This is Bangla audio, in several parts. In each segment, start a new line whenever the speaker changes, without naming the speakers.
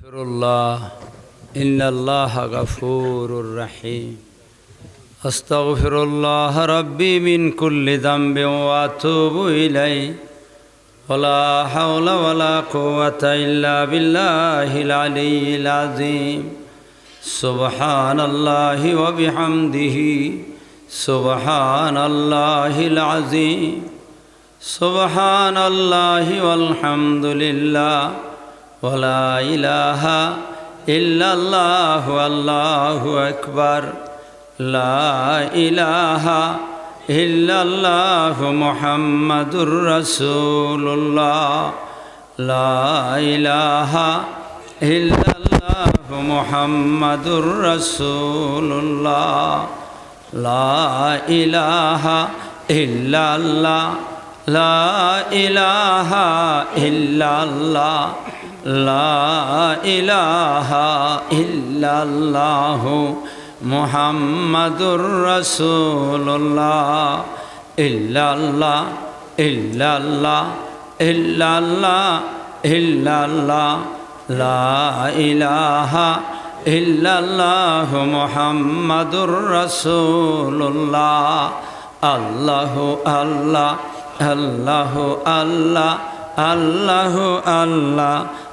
أستغفر الله إن الله غفور رحيم أستغفر الله ربي من كل ذنب وأتوب إليه ولا حول ولا قوة إلا بالله العلي العظيم سبحان الله وبحمده سبحان الله العظيم سبحان الله والحمد لله ওলা ইলাহা ইল্লাল্লাহ আল্লাহু আকবার। লা ইলাহা ইল্লাল্লাহ মুহাম্মাদুর রাসূলুল্লাহ। লা ইলাহা ইল্লাল্লাহ মুহাম্মাদুর রাসূলুল্লাহ। লা ইলাহা ইল্লাল্লাহ। লা ইলাহা ইল্লাল্লাহ। ইহ মোহাম্মদুর রসুল্লাহ ইহ ইহ ইল্লাল্লাহ মোহাম্মদুর রসুল্লাহ আল্লাহ আল্লাহ আল্লাহ আল্লাহ আল্লাহ আল্লাহ।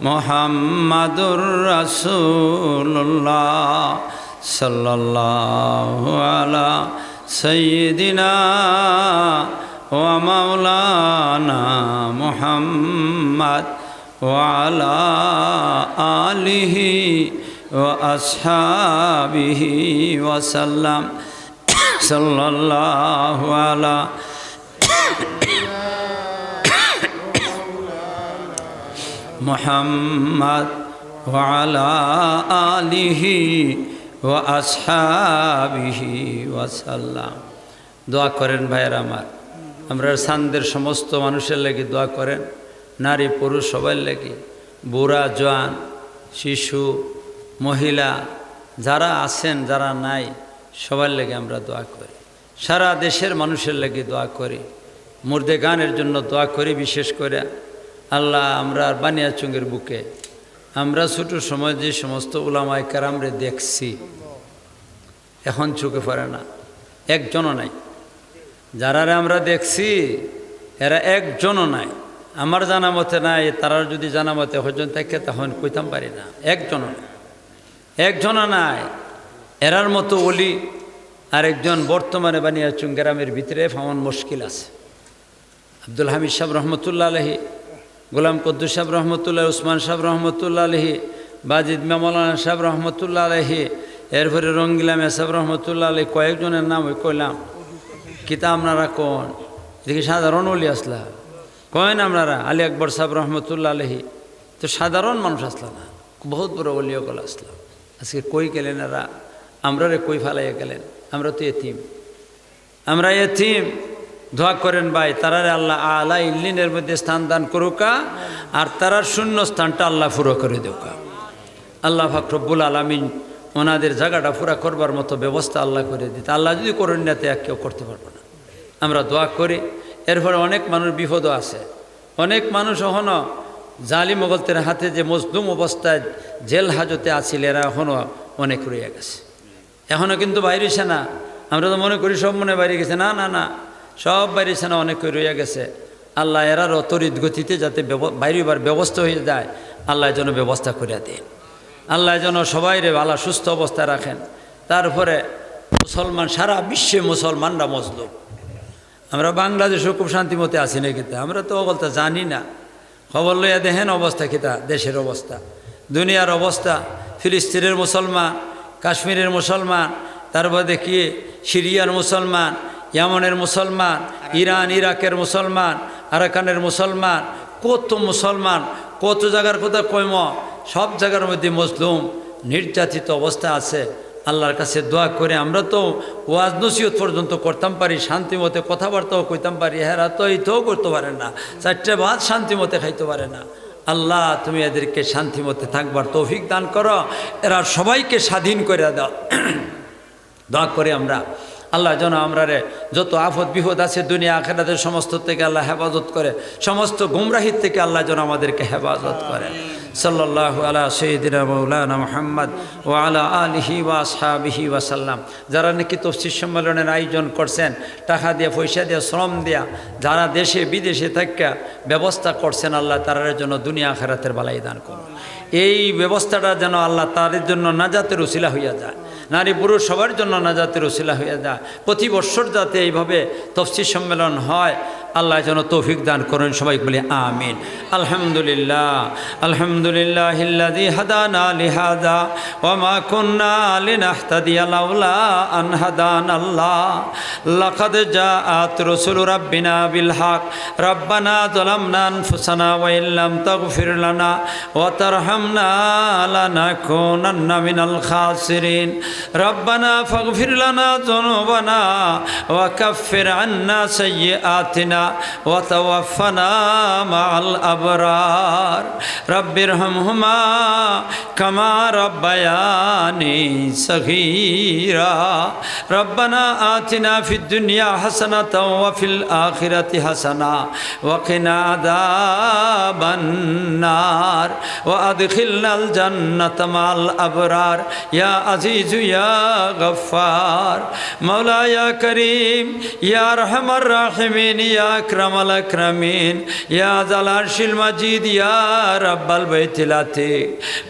মোহাম্মদুর রসুল্লাহ সাল্লাহ আলা সঈদিনা ও মৌলানা মোহাম্মদ ওয়ালা আলিহি ও আসাবিহি ওয়াসাল্লাম সাল্লাহ আলা محمد وعلى آله وأصحابه وسلم صلى الله على محمد وعلى آله وأصحابه وسلم দোয়া করেন ভাইয়ের আমার আমরা সান্দের সমস্ত মানুষের লাগি দোয়া করেন নারী পুরুষ সবাই লাগি বুড়া জোয়ান শিশু মহিলা যারা আছেন যারা নাই সবার লেগে আমরা দোয়া করি সারা দেশের মানুষের লেগে দোয়া করি মুর্দে গানের জন্য দোয়া করি বিশেষ করে আল্লাহ আমরা আর বানিয়াচুঙ্গের বুকে। আমরা ছোট সময় যে সমস্ত ওলামায় কারামরে দেখছি, এখন চোখে পড়ে না। একজনও নাই। যারারে আমরা দেখছি, এরা একজনও নাই। আমার জানা মতে নাই, তারার যদি জানা মতে হজন থাকে তখন কইতাম পারি না। একজনও নাই। একজনও নাই। এরার মতো অলি আরেকজন বর্তমানে বানিয়াচুং গ্রামের ভিতরে ফামন মুশকিল আছে। আব্দুল হামিদ সাহেব রহমতুল্লাহ আলহি গোলাম কদ্দুর সাহেব রহমতুল্লাহ, উসমান সাহেব রহমতুল্লাহ আলহি বাজিদ মেমলানা সাহেব রহমতুল্লাহ আলহি এরপরে রঙ্গিলাম সাহেব রহমতুল্লাহ আলহি কয়েকজনের নাম ওই কইলাম। কিতা আপনারা কোন? এদিকে সাধারণ অলি আসলা। কয়েন আপনারা আলী আকবর সাহেব রহমতুল্লাহ আলহি তো সাধারণ মানুষ আসলা না, বহুত বড় অলিয়কল আসলাম আজকে কই গেলেন এরা? আমরা রে কই ফালাইয়া গেলেন? আমরা তো এতিম। আমরা এতিম। দোয়া করেন ভাই, তারারে আল্লাহ আলা ইল্লিনের মধ্যে স্থান দান করুকা আর তারার শূন্য স্থানটা আল্লাহ পুরো করে দেউকা আল্লাহ ফাকরব্বুল আলমিন ওনাদের জায়গাটা পুরা করবার মতো ব্যবস্থা আল্লাহ করে দিতে। আল্লাহ যদি করেন না তো কেউ করতে পারব না। আমরা দোয়া করি। এরপরে অনেক মানুষ বিপদও আছে। অনেক মানুষ এখনও জালি মোগলতের হাতে যে মজলুম অবস্থায় জেল হাজতে আছিল, এরা এখনও অনেক রয়ে গেছে। এখনও কিন্তু বাইরেছে না। আমরা তো মনে করি সব মনে বাইরে গেছে। না না না। সব বাইরেছে না অনেক রয়ে গেছে। আল্লাহ এরারও তরিত গতিতে যাতে বাইরেবার ব্যবস্থা হয়ে যায়, আল্লাহ যেন ব্যবস্থা করে দেন। আল্লাহ যেন সবাইরে ভালো সুস্থ অবস্থায় রাখেন। তারপরে মুসলমান, সারা বিশ্বে মুসলমানরা মজলুম। আমরা বাংলাদেশও খুব শান্তিমতে আছি না কিন্তু আমরা তো অবস্থা জানি না। খবর লইয়া দেখেন অবস্থা কিতা, দেশের অবস্থা। দুনিয়ার অবস্থা, ফিলিস্তিনের মুসলমান, কাশ্মীরের মুসলমান, তারপর দেখি সিরিয়ার মুসলমান ইয়ামনের মুসলমান, ইরান, ইরাকের মুসলমান, আরাকানের মুসলমান, কত মুসলমান, কত জায়গার কথা কইম, সব জায়গার মধ্যে মজলুম, নির্যাতিত অবস্থা আছে। আল্লাহর কাছে দোয়া করে আমরা তো ওয়াজ নসিহত পর্যন্ত করতাম পারি, শান্তি মতে কথাবার্তাও কইতাম পারি হেরা তো এইটাও করতে পারে না, চারটে ভাত শান্তি মতে খাইতে পারে না। আল্লাহ, তুমি এদেরকে শান্তি মতে থাকবার তৌফিক দান করো, এরা সবাইকে স্বাধীন করে দাও। দোয়া করে আমরা। আল্লাহ যেন আমরা রে যত আফত বিপদ আছে দুনিয়া আখেরাতের সমস্ত থেকে আল্লাহ হেফাজত করে, সমস্ত গুমরাহির থেকে আল্লাহ যেন আমাদেরকে হেফাজত করে। সাল্লাহ আলা সঈদিনা মৌলানা মোহাম্মদ ও আলা আলিহি ওয়া সাহাবিহি ওয়াসাল্লাম যারা নাকি তফসির সম্মেলনের আয়োজন করছেন, টাকা দিয়ে, পয়সা দিয়ে, শ্রম দেয়া, যারা দেশে, বিদেশে থাকা ব্যবস্থা করছেন, আল্লাহ তারার জন্য দুনিয়া আখেরাতের বালাই দান করুন। এই ব্যবস্থাটা যেন আল্লাহ তাদের জন্য নাজাতের উসিলা হইয়া যায়। নারী পুরুষ সবার জন্য নাজাতের ওসিলা হইয়া যা। প্রতি বৎসর যাতে এইভাবে তফসির সম্মেলন হয়, আল্লাহ যেন তৌফিক দান করেন সবাই বলি আমিন। আলহামদুলিল্লাহ আলহামদুলিল্লাহ হাদানা লিহাদা ওমা কুন্না লিনাহতাদিয়া লাউলা আন হাদান আল্লাহ। লাকাদ জাআত রাসূলু রাব্বিনা বিল হক রব্বানা যালামনা আনফুসানা ওয়া ইল্লাম তাগফির লানা, ওয়া তারহামনা লানাকুনান্না মিনাল খাসিরিন। রব্বানা ফাগফির লানা যুনুবানা, ওয়া কাফির عنا سيئاتنا وتوفنا مع الأبرار. رب ارحمهما كما ربياني صغيرا. ربنا آتنا في الدنيا حسنة وفي الآخرة حسنة وقنا عذاب النار. وأدخلنا الجنة مع الأبرار. يا عزيز يا غفار. مولاي يا كريم يا আরহামার রাহিমিন ইয়া আকরামিন, ইয়া জাল মাজিদ, ইয়া রাব্বাল বাইতিল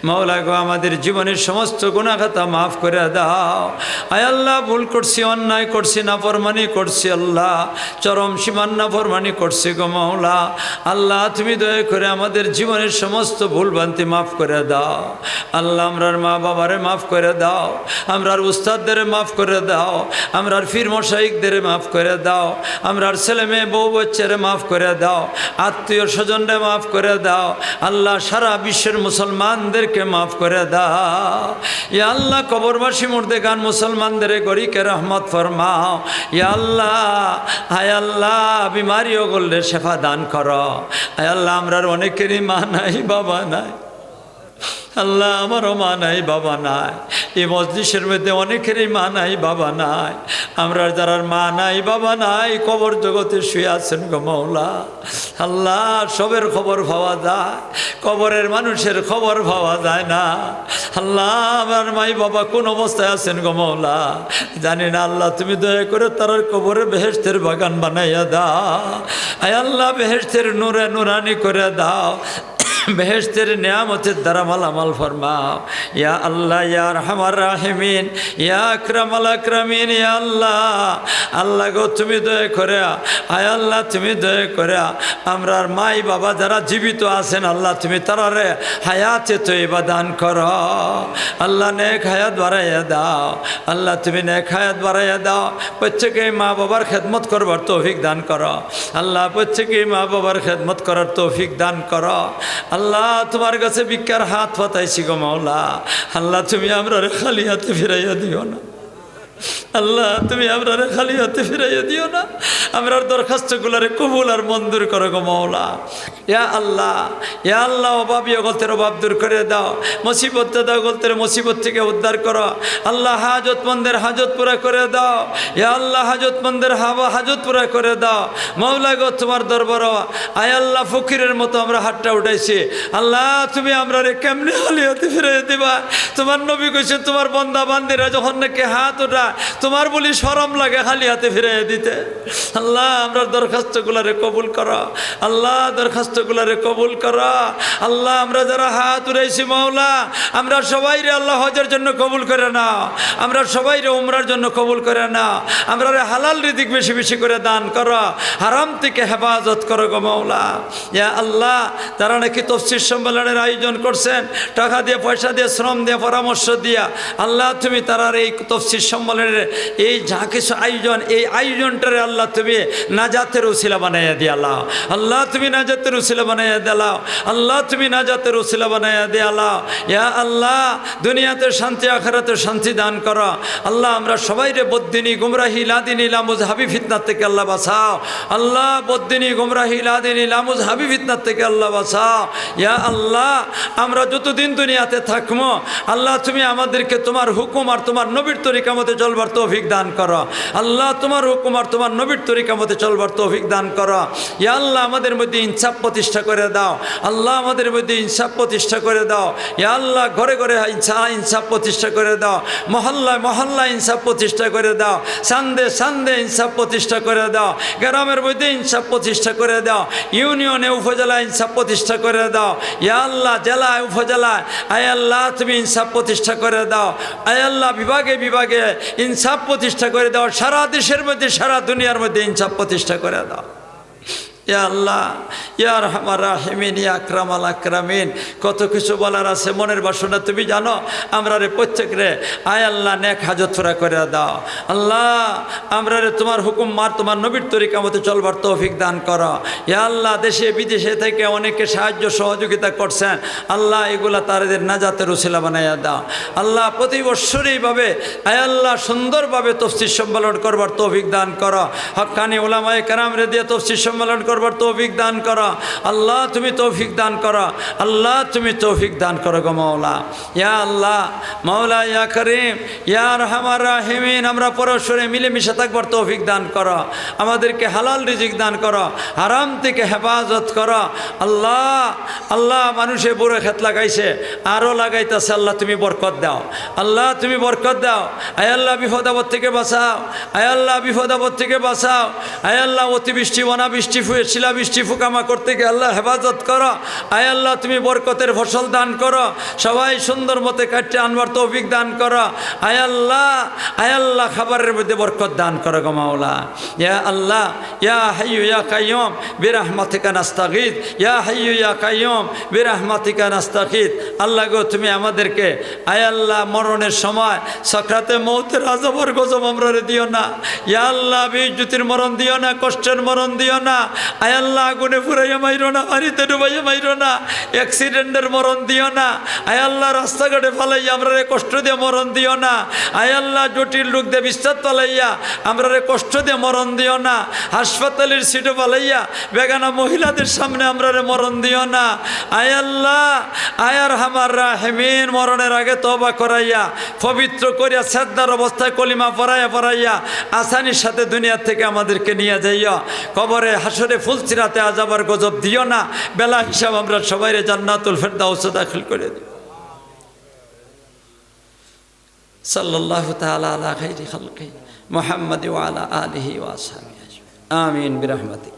মাওলা গো, আমাদের জীবনের সমস্ত গুনাহ খাতা মাফ করে দাও। আয় আল্লাহ, ভুল করছি, অন্যায় করছি, নাফরমানি করছি আল্লাহ। চরম সীমান নাফরমানি করছি গো মাওলা। আল্লাহ, তুমি দয়া করে আমাদের জীবনের সমস্ত ভুল ভ্রান্তি মাফ করে দাও। আল্লাহ, আমরার মা বাবারে মাফ করে দাও। আমরার উস্তাদদের মাফ করে দাও। আমরার ফির মশাইকদের মাফ করে দাও। আমরার ছেলে মেয়ে বউ বাচ্চারে মাফ করে দাও। আত্মীয় স্বজনরে মাফ করে দাও। আল্লাহ সারা বিশ্বের মুসলমানদেরকে মাফ করে দাও। ইয়া আল্লাহ কবরবাসী মুর্দে গান মুসলমানদের গরিকে রহমত ফরমাও। ইয়া আল্লাহ, হায় আল্লাহ, বিমারিও করলে শেফা দান করো। হায় আল্লাহ, আমরার অনেকেরই মা নাই, বাবা নাই। আল্লাহ, আমারও মা নাই, বাবা নাই। এই মসজিষের মধ্যে অনেকেরই মা নাই, বাবা নাই। আমরা যারা মা নাই, বাবা নাই, কবর জগতে শুয়ে আছেন গো মৌলা। আল্লাহ, সবের খবর পাওয়া যায়, কবরের মানুষের খবর পাওয়া যায় না। আল্লাহ, আমার মাই বাবা কোন অবস্থায় আছেন গো মৌলা? জানি না, আল্লাহ, তুমি দয়া করে তার কবরে বেহেস্তের বাগান বানাইয়া দাও। আয় আল্লাহ বেহেস্তের নূরে নুরানি করে দাও। বেহেস্তের নিয়ামতের দ্বারা মালামাল ফরমাও। ইয়া আল্লাহ, ইয়া রহমার রাহিমিন, ইয়া আকরামাল আকরামিন, ইয়া আল্লাহ। আল্লাহ গো, তুমি দয়া করে আয় আল্লাহ, তুমি দয়া করে আমরার মাই বাবা যারা জীবিত আছেন, আল্লাহ তুমি তারারে হায়াতে তো এবার দান কর। আল্লাহ নেক হায়াত বাড়াইয়া দাও। আল্লাহ তুমি নেক হায়াত বাড়াইয়া দাও। প্রত্যেকে মা বাবার খেদমত করবার তৌফিক দান কর। আল্লাহ প্রত্যেকে মা বাবার খেদমত করার তৌফিক দান করো। আল্লাহ, তোমার কাছে ভিক্ষার হাত পাতাইছি গো মাওলা। আল্লাহ, তুমি আমরা খালি হাতে ফিরাইয়া দিও না। আল্লাহ, তুমি আমরা খালি হাতে ফিরাইয়া দিও না। আমরা আমরার দরখাস্তগুলারে কবুল আর মঞ্জুর করো গো মাওলা। ইয়া আল্লাহ ইয়া আল্লাহ অভাবী গলতের অভাব দূর করে দাও। মুসিবত দাও, গলতের মুসিবত থেকে উদ্ধার করো। আল্লাহ, হাজতমন্দের হাজত পুরা করে দাও। ইয়া আল্লাহ, হাজতমন্দের হাওয়া হাজত পুরা করে দাও। মৌলা গো, তোমার দরবার আয় আল্লাহ, ফকিরের মতো আমরা হাতটা উঠাইছি। আল্লাহ, তুমি আমরা রে কেমনি হালিয়াতে ফিরে দিবা? তোমার নবী কইছে, তোমার বন্দা বান্দিরা যখন নাকি হাত ওঠা তোমার বলি সরম লাগে খালি হাতে ফিরে দিতে। আল্লাহ, আমরা দরখাস্তগুলারে কবুল করো। আল্লাহ, দরখাস্তগুলারে কবুল করা। আল্লাহ, আমরা যারা হাত উড়াইছি মাওলা, আমরা সবাই রে আল্লাহ হজের জন্য কবুল করে নাও। আমরা সবাই রে উমরার জন্য কবুল করে নাও। আমরা রে হালাল রিদিক বেশি বেশি করে দান করো। হারাম থেকে হেফাজত করো গো মাওলা। ইয়া আল্লাহ তারা নাকি তফসির সম্মেলনের আয়োজন করছেন, টাকা দিয়ে, পয়সা দিয়ে, শ্রম দিয়ে, পরামর্শ দিয়া, আল্লাহ তুমি তারার এই তফসির সম্মেলনের এই যা কিছু আয়োজন, এই আয়োজনটারে আল্লাহ তুমি নাজাতের উসিলা বানাইয়া দিয়ে আল্লাহ তুমি নাজাতের উসিলা বানাইয়া দিলাও আল্লাহ তুমি নাজাতের উসিলা বানাইয়া দিয়ে আল্লাহ ইয়া আল্লাহ, দুনিয়াতে শান্তি, আখরাতে শান্তি দান করো। আল্লাহ, আমরা সবাই রে বদ্দিনী, গুমরাহি, লাদিনী লামুজ হাবি ফিতনার থেকে আল্লাহ বাঁচাও। আল্লাহ, বদ্দিনী, গুমরাহি, লাদিনী লামুজ হাবি ফিতনার থেকে আল্লাহ বাঁচাও। ইয়া আল্লাহ, আমরা যতদিন দুনিয়াতে থাকব আল্লাহ তুমি আমাদেরকে তোমার হুকুম আর তোমার নবীর তরিকা মতে চলবার তৌফিক দান করো। আল্লাহ তোমার হুকুম আর তোমার নবীর তরিকা মতে চলবার তৌফিক দান করো। ইয়া আল্লাহ আমাদের মধ্যে ইনসাফ প্রতিষ্ঠা করে দাও। আল্লাহ আমাদের মধ্যে ইনসাফ প্রতিষ্ঠা করে দাও। ইয়া আল্লাহ ঘরে ঘরে ইনসা, ইনসাফ প্রতিষ্ঠা করে দাও। মহল্লায় মহল্লায় ইনসাফ প্রতিষ্ঠা করে দাও। সান্দে সান্দে ইনসাফ প্রতিষ্ঠা করে দাও। গ্রামের মধ্যে ইনসাফ প্রতিষ্ঠা করে দাও। ইউনিয়নে, উপজেলায় ইনসাফ প্রতিষ্ঠা করে দাও। ইয়া আল্লাহ জেলায়, উপজেলায়, আয় আল্লাহ তুমি ইনসাফ প্রতিষ্ঠা করে দাও। আয় আল্লাহ বিভাগে বিভাগে ইনসাফ প্রতিষ্ঠা করে দাও সারা দেশের মধ্যে সারা দুনিয়ার মধ্যে ইনসাফ প্রতিষ্ঠা করে দাও। কত কিছু বলার আছে, মনের বাসনা তুমি জানো? আমরা রে প্রত্যেক রে, আয় আল্লাহ, নেক হাজত ফুরা করে দাও। আল্লাহ, আমরা রে তোমার হুকুম মার, তোমার নবীর তরিকা মতো চলবার তৌফিক দান করো। ইয়া আল্লাহ, দেশে বিদেশে থেকে অনেকে সাহায্য সহযোগিতা করছেন। আল্লাহ, এগুলা তাদের নাজাতের উসিলা বানাইয়া দাও। আল্লাহ, প্রতি বৎসর এইভাবে, আয় আল্লাহ, সুন্দরভাবে তফসির সম্মেলন করবার তৌফিক দান করো। হকানি ওলামায় কারাম রে দিয়ে তফসির সম্মেলন করবার তৌফিক দান করো। আল্লাহ, তুমি তৌফিক দান করো। আল্লাহ, তুমি তৌফিক দান করো গো মৌলা ইয়া আল্লাহ মৌলা ইয়া করিম, ইয়া রহমার রাহিমিন, আমরা পরস্পরে মিলেমিশে থাকবার তৌফিক দান করো। আমাদেরকে হালাল রিজিক দান করো। হারাম থেকে হেফাজত করো। আল্লাহ আল্লাহ মানুষে বুড়ো খেত লাগাইছে আরও লাগাইতেছে, আল্লাহ তুমি বরকত দাও। আল্লাহ, তুমি বরকত দাও। আয় আল্লাহ, বিপদ আপদ থেকে বাঁচাও। আয় আল্লাহ, বিপদ আপদ থেকে বাঁচাও। আয় আল্লাহ, অতিবৃষ্টি, অনাবৃষ্টি ফুয়ে শিলাবৃষ্টি ফুকামা করতে গিয়ে আল্লাহ হেফাজত করো। আয় আল্লাহ, তুমি বরকতের ফসল দান করো। সবাই সুন্দর মতে কাটতে আনবার তৌফিক দান করো। আয় আল্লাহ আয় আল্লাহ, খাবারের মধ্যে বরকত দান করো গো মাওলা। ইয়া আল্লাহ, ইয়া হাইয়ু ইয়া কাইয়ুম বিরহমাতিকা নাস্তাগীত ইয়া হাইয়ু ইয়া কাইয়ুম বিরহমাতিকা নাস্তাগীত আল্লাহ গো, তুমি আমাদেরকে, আয় আল্লাহ, মরণের সময়, সক্রাতে মৌতের আজবর গজব আমরা দিও না। ইয়া আল্লাহ বিজ্যুতির মরণ দিও না, কষ্টের মরণ দিও না। আয় আল্লাহ, আগুনে ফুরাইয়া মাইরো না পানিতে ডুবাইয়া মাইরো না অ্যাক্সিডেন্টের মরণ দিও না। আয় আল্লাহ, রাস্তাঘাটে ফালাইয়া আমরা রে কষ্ট দিয়ে মরণ দিও না। আয় আল্লাহ, জটিল রোগ দিয়ে বিশ্বাস পালাইয়া আমরা রে কষ্ট দিয়ে মরণ দিও না। হাসপাতালের সিটে পালাইয়া বেগানা মহিলাদের সামনে আমরা রে মরণ দিও না। আয় আল্লাহ আয়ার হামার রাহেমিন, মরণের আগে তবা করাইয়া, পবিত্র করিয়া, শ্রদ্ধার অবস্থায় কলিমা পড়াইয়া পড়াইয়া আসানির সাথে দুনিয়া থেকে আমাদেরকে নিয়ে যাইয়া কবরে হাসরে ফুলচিরাতে আজাবার গজব দিও না। বেলা হিসাব আমরা সবাই জান্নাতুল ফেরদাউস দাখিল করে দিই। সাল্লাল্লাহু তাআলা আলা খাইরি খালকি মুহাম্মাদি ওয়া আলা আলিহি ওয়া আসহাবিহি আমিন বিরহমাতিক